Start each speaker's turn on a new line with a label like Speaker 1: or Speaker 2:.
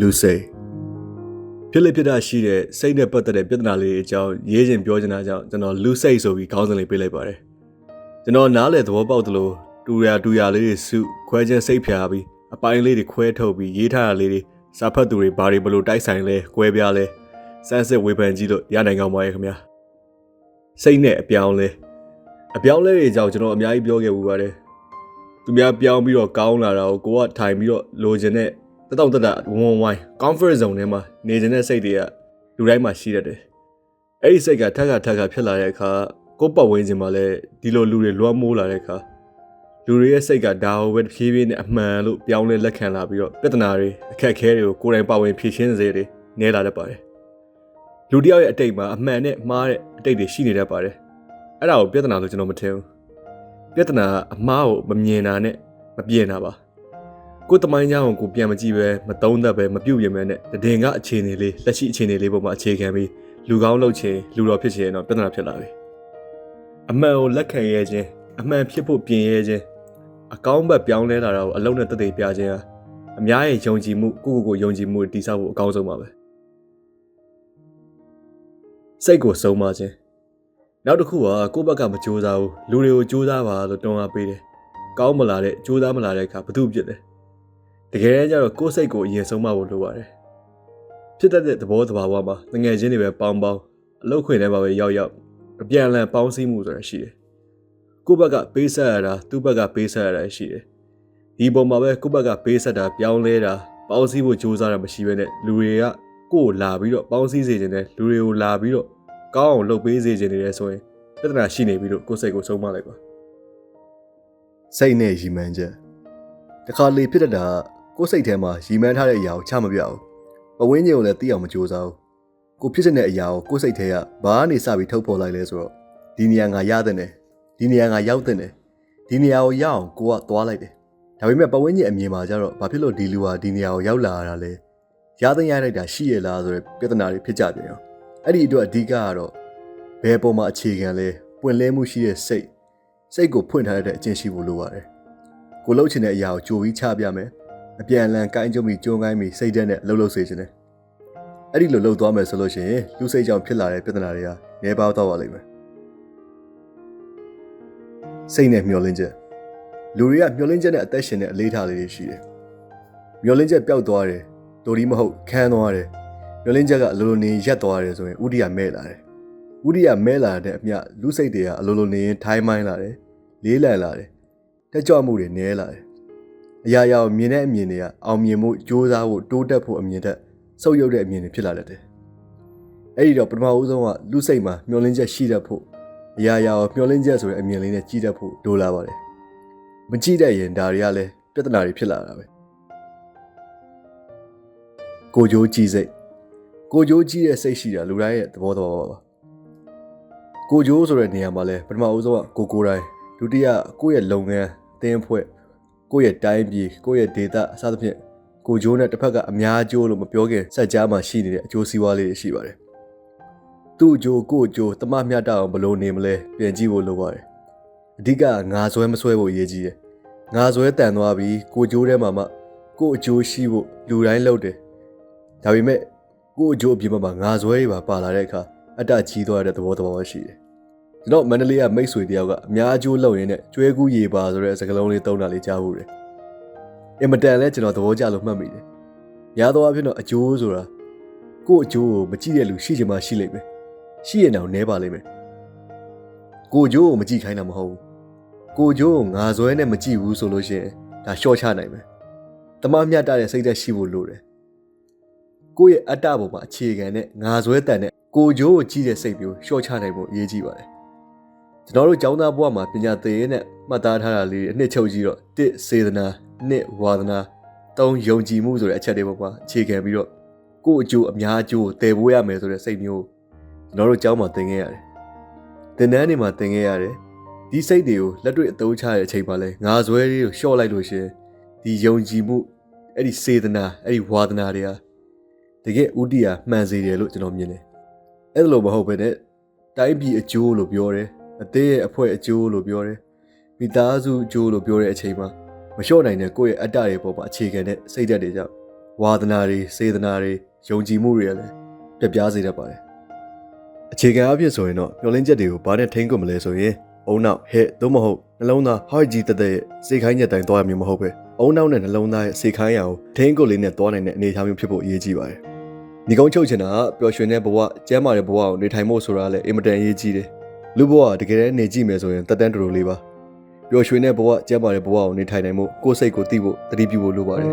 Speaker 1: လူစိတ်ဖြစ်လေဖြစ်တာရှိတဲ့စိတ်နဲ့ပတ်သက်တဲ့ပြဿနာလေးအကြောင်းရေးချင်းပြောချင်တာကြောင့်ကျွန်တော်လူစိတ်ဆိုပြီးခေါင်းစဉ်လေးပေးလိုက်ပါတယ်ကျွန်တော်နားလေသဘောပေါက်သလိုတူရတူရလေးတွေစုခွဲချင်းစိတ်ဖြာပြီးအပိုင်းလေးတွေခွဲထုတ်ပြီးရေးထားတာလေးတွေစာဖတ်သူတွေဘာတွေဘလို့တိုက်ဆိုင်လဲကွဲပြားလဲစမ်းစစ်ဝေဖန်ကြည့်လို့ရနိုင်ကောင်းပါရဲ့ခင်ဗျာစိတ်နဲ့အပြောင်းလဲအပြောင်းလဲတွေကြောင့်ကျွန်တော်အများကြီးပြောခဲ့ပူပါတယ်သူများပြောင်းပြီးတော့ကောင်းလာတာကိုကိုကထိုင်ပြီးတော့လိုချင်တဲ့ တက်တောင့်တက်တာဝုံဝိုင်း comfort zone ထဲမှာနေချင်တဲ့စိတ်တွေကလူတိုင်းမှာရှိတတ်တယ်အဲ့ဒီစိတ်ကထက်ကထက်ကဖြစ်လာတဲ့အခါကိုယ့်ပတ်ဝန်းကျင်မှာလည်းဒီလိုလူတွေလွှမ်းမိုးလာတဲ့အခါလူတွေရဲ့စိတ်ကဒါဟိုပဲတစ်ဖြည်းဖြည်းနဲ့အမှန်လို့ပြောင်းလဲလက်ခံလာပြီးတော့ပြဿနာတွေအခက်အခဲတွေကိုကိုယ်တိုင်ပါဝင်ဖြေရှင်းစေတွေနဲလာတတ်ပါတယ်လူတစ်ယောက်ရဲ့အတိတ်မှာအမှန်နဲ့မှားတဲ့အတိတ်တွေရှိနေတတ်ပါတယ်အဲ့ဒါကိုပြဿနာလို့ကျွန်တော်မထင်ဘူးပြဿနာကအမှားကိုမမြင်တာနဲ့မပြင်တာပါ ကိုယ်တမိုင်းကြောင်ကိုပြန်မကြည့်ပဲမတုံးသက်ပဲမပြုတ်ပြင်ပဲနဲ့တည်ငါအခြေအနေလေးလက်ရှိအခြေအနေလေးပေါ်မှာအခြေခံပြီးလူကောင်းလုပ်ချင်လူတော်ဖြစ်ချင်တော့ပြဿနာဖြစ်လာပြီအမှန်ကိုလက်ခံရခြင်းအမှန်ဖြစ်ဖို့ပြင်ရခြင်းအကောင်းဘက်ပြောင်းလဲလာတာကိုအလုံးနဲ့တသက်ပြခြင်းဟာအများရဲ့ယုံကြည်မှုကိုယ့်ကိုယ်ကိုယုံကြည်မှုတည်ဆောက်ဖို့အကောင်းဆုံးပါပဲစိတ်ကိုဆုံးမခြင်းနောက်တစ်ခုကကိုယ့်ဘက်ကမကြိုးစားဘူးလူတွေကိုကြိုးစားပါလို့တွန်းအားပေးတယ်ကောင်းမလာတဲ့ကြိုးစားမလာတဲ့အခါဘသူဖြစ်လဲ တကယ်တမ်းကျတော့ကိုယ့်စိတ်ကိုအရင်ဆုံးမဖို့လိုပါတယ်ဖြစ်တတ်တဲ့သဘောတဘာဝမှာငငယ်ချင်းတွေပဲပေါင်းပေါင်းအလုတ်ခွင်ထဲမှာပဲရောက်ရောက်အပြန်အလှန်ပေါင်းစည်းမှုဆိုတာရှိတယ်ကိုယ့်ဘက်ကပေးဆက်ရတာသူ့ဘက်ကပေးဆက်ရတာရှိတယ်ဒီပုံမှာပဲကိုယ့်ဘက်ကပေးဆက်တာပြောင်းလဲတာပေါင်းစည်းဖို့ကြိုးစားတာမရှိဘဲနဲ့လူတွေကကိုယ်ကိုလာပြီးတော့ပေါင်းစည်းစေခြင်းနဲ့လူတွေကိုလာပြီးတော့ကောင်းအောင်လုပ်ပေးစေခြင်းတွေလဲဆိုရင်ပြဿနာရှိနေပြီလို့ကိုယ်စိတ်ကိုဆုံးမလိုက်ပါစိတ်နဲ့ရီမှန်းချက်တခါလေဖြစ်တတ်တာ ကိုယ်စိတ်ထဲမှာရီမှန်းထားတဲ့အရာကိုချမပြဘူးပဝင်းကြီးကိုလည်းသိအောင်မကြိုးစားဘူးကိုဖြစ်တဲ့အရာကိုကိုယ်စိတ်ထဲကဘာကနေစပြီးထုတ်ဖော်လိုက်လဲဆိုတော့ဒီနေရာငါရတဲ့နဲ့ဒီနေရာငါရောက်တဲ့နဲ့ဒီနေရာကိုရအောင်ကိုကသွားလိုက်တယ်ဒါပေမဲ့ပဝင်းကြီးအမြင်မှာကျတော့ဘာဖြစ်လို့ဒီလူဟာဒီနေရာကိုရောက်လာရတာလဲရတဲ့ရလိုက်တာရှိရလားဆိုတဲ့ပြဿနာတွေဖြစ်ကြပြန်ရောအဲ့ဒီအတွက်အဓိကကတော့ဘယ်ပုံမှာအခြေခံလဲပွင့်လဲမှုရှိတဲ့စိတ်စိတ်ကိုဖွင့်ထားတဲ့အကျင့်ရှိဖို့လိုပါတယ်ကိုလှုပ်ချင်တဲ့အရာကိုကြိုပြီးချပြမယ် အပြန်အလှန်ကိုင်းကြုံပြီးကြုံကိုင်းပြီးစိတ်ဓာတ်နဲ့လှုပ်လှုပ်စေခြင်းနဲ့အဲ့ဒီလိုလှုပ်သွားမယ်ဆိုလို့ရှိရင်လူစိတ်ကြောင့်ဖြစ်လာတဲ့ပြဿနာတွေကငယ်ပါတော့ပါလိမ့်မယ်စိတ်နဲ့မျောလင်းချက်လူတွေကမျောလင်းချက်နဲ့အသက်ရှင်တဲ့အလေးထားလေးတွေရှိတယ်မျောလင်းချက်ပျောက်သွားတယ်ဒိုဒီမဟုတ်ခန်းသွားတယ်မျောလင်းချက်ကအလိုလိုနေရက်သွားတယ်ဆိုရင်ဥဒိယမဲ့လာတယ်ဥဒိယမဲလာတဲ့အမျှလူစိတ်တွေကအလိုလိုနေရင်ထိုင်းမိုင်းလာတယ်လေးလံလာတယ်တက်ကြွမှုတွေနည်းလာတယ် အရာရာကိုမြင်တဲ့အမြင်တွေကအောင်မြင်မှုစ조사ဖို့တိုးတက်ဖို့အမြင်တက်ဆုပ်ယုပ်တဲ့အမြင်တွေဖြစ်လာတတ်တယ်အဲ့ဒီတော့ပထမဦးဆုံးကလူစိတ်မှာမျောလင်းချက်ရှိတတ်ဖို့အရာရာကိုမျောလင်းချက်ဆိုတဲ့အမြင်လေးနဲ့ကြီးတတ်ဖို့လိုလာပါတယ်မကြည့်တတ်ရင်ဒါတွေကလည်းပြဿနာတွေဖြစ်လာတာပဲကိုကြိုးကြည့်စိတ်ကိုကြိုးကြည့်တဲ့စိတ်ရှိတာလူတိုင်းရဲ့သဘောတော်ပါပါကိုဂျိုးဆိုတဲ့နေရာမှာလဲပထမဦးဆုံးကကိုကိုတိုင်းဒုတိယကိုယ့်ရဲ့လုပ်ငန်းအသင်းအဖွဲ့ ကိုယ့်ရဲ့တိုင်းပြည်ကိုယ့်ရဲ့ဒေတာအစသဖြင့်ကိုဂျိုးနဲ့တစ်ဖက်ကအများကျိုးလို့မပြောခင်စက်ကြားမှာရှိနေတဲ့အကျိုးစီးပွားလေးတွေရှိပါတယ်သူ့အကျိုးကိုယ့်အကျိုးတမမျှတအောင်ဘယ်လိုနေမလဲပြန်ကြည့်ဖို့လိုပါတယ်အဓိကငါဆွဲမဆွဲဖို့အရေးကြီးတယ်ငါဆွဲတန်သွားပြီးကိုဂျိုးထဲမှာမှကိုယ့်အကျိုးရှိဖို့လူတိုင်းလုပ်တယ်ဒါပေမဲ့ကိုယ့်အကျိုးအပြင်မှာငါဆွဲတွေပါပါလာတဲ့အခါအတ္တကြီးသွားတဲ့သဘောတဘာဝရှိတယ် ကျွန်တော်မန္တလေးကမိတ်ဆွေတယောက်ကအများအကျိုးလုပ်ရင်းနဲ့ကျွဲကူးရေပါဆိုတဲ့စကားလုံးလေးသုံးတာလေးကြားဘူးတယ်အင်မတန်လဲကျွန်တော်သဘောကျလို့မှတ်မိတယ်ရသောအဖြစ်တော့အကျိုးဆိုတာကို့အကျိုးကိုမကြည့်တဲ့လူရှိချင်မှရှိလိမ့်မယ်ရှိရင်တော့နဲပါလိမ့်မယ်ကို့အကျိုးကိုမကြည့်ခိုင်းတာမဟုတ်ဘူးကို့အကျိုးကိုငါဇွဲနဲ့မကြည့်ဘူးဆိုလို့ရှိရင်ဒါရှော့ချနိုင်မယ်တမမြတ်တဲ့စိတ်သက်ရှိဖို့လိုတယ်ကိုယ့်ရဲ့အတ္တပေါ်မှာအခြေခံတဲ့ငါဇွဲတန်တဲ့ကိုဂျိုးကိုကြည့်တဲ့စိတ်မျိုးရှော့ချနိုင်ဖို့အရေးကြီးပါတယ် ကျွန်တော်တို့ကျောင်းသားဘဝမှာပညာသင်ရင်းနဲ့မှတ်သားထားတာလေးအနှစ်ချုပ်ကြည့်တော့တစ်စေတနာနှစ်ဝါဒနာသုံးယုံကြည်မှုဆိုတဲ့အချက်တွေပေါ်မှာအခြေခံပြီးတော့ကိုယ့်အကျိုးအများအကျိုးကိုတည်ဖို့ရမယ်ဆိုတဲ့စိတ်မျိုးကျွန်တော်တို့ကျောင်းမှာသင်ခဲ့ရတယ်သင်တန်းတွေမှာသင်ခဲ့ရတယ်ဒီစိတ်တွေကိုလက်တွေ့အသုံးချတဲ့အချိန်မှာလဲငါဇွဲလေးကိုရှော့လိုက်လို့ရှင်ဒီယုံကြည်မှုအဲ့ဒီစေတနာအဲ့ဒီဝါဒနာတွေဟာတကယ်ဥတီယာမှန်စေတယ်လို့ကျွန်တော်မြင်တယ်အဲ့လိုမဟုတ်ဘဲနဲ့တိုင်းပြည်အကျိုးလို့ပြောတယ် အသေးရဲ့အဖွဲ့အကျိုးလို့ပြောတယ်မိသားစုအကျိုးလို့ပြောတဲ့အချိန်မှာမလျှော့နိုင်တဲ့ကိုယ့်ရဲ့အတ္တတွေပေါ်မှာအခြေခံတဲ့စိတ်ဓာတ်တွေကြောင့်ဝါသနာတွေစေတနာတွေယုံကြည်မှုတွေလည်းပြပြားစေတတ်ပါတယ်အခြေခံအဖြစ်ဆိုရင်တော့မျောလင်းချက်တွေကိုဘာနဲ့ထိန်းကွပ်မလဲဆိုရင်အုံနောက်ဟဲ့သို့မဟုတ်နှလုံးသားဟောက်ကြီးတက်တဲ့ရဲ့စေခိုင်းချက်တိုင်းသွားရမျိုးမဟုတ်ပဲအုံနောက်နဲ့နှလုံးသားရဲ့စေခိုင်းရအောင်ထိန်းကွပ်လေးနဲ့သွားနိုင်တဲ့အနေအထားမျိုးဖြစ်ဖို့အရေးကြီးပါတယ်ဒီကုန်းချုပ်ချင်တာကပျော်ရွှင်တဲ့ဘဝကျမ်းမာတဲ့ဘဝကိုနေထိုင်ဖို့ဆိုတာလည်းအင်မတန်အရေးကြီးတယ် လူဘဝကတကယ်တမ်းနေကြည့်မယ်ဆိုရင်တက်တန်းတူတူလေးပါပျော်ရွှင်တဲ့ဘဝကျန်းမာတဲ့ဘဝကိုနေထိုင်နိုင်မှုကိုယ်စိတ်ကိုသိဖို့တတိပြုဖို့လိုပါတယ်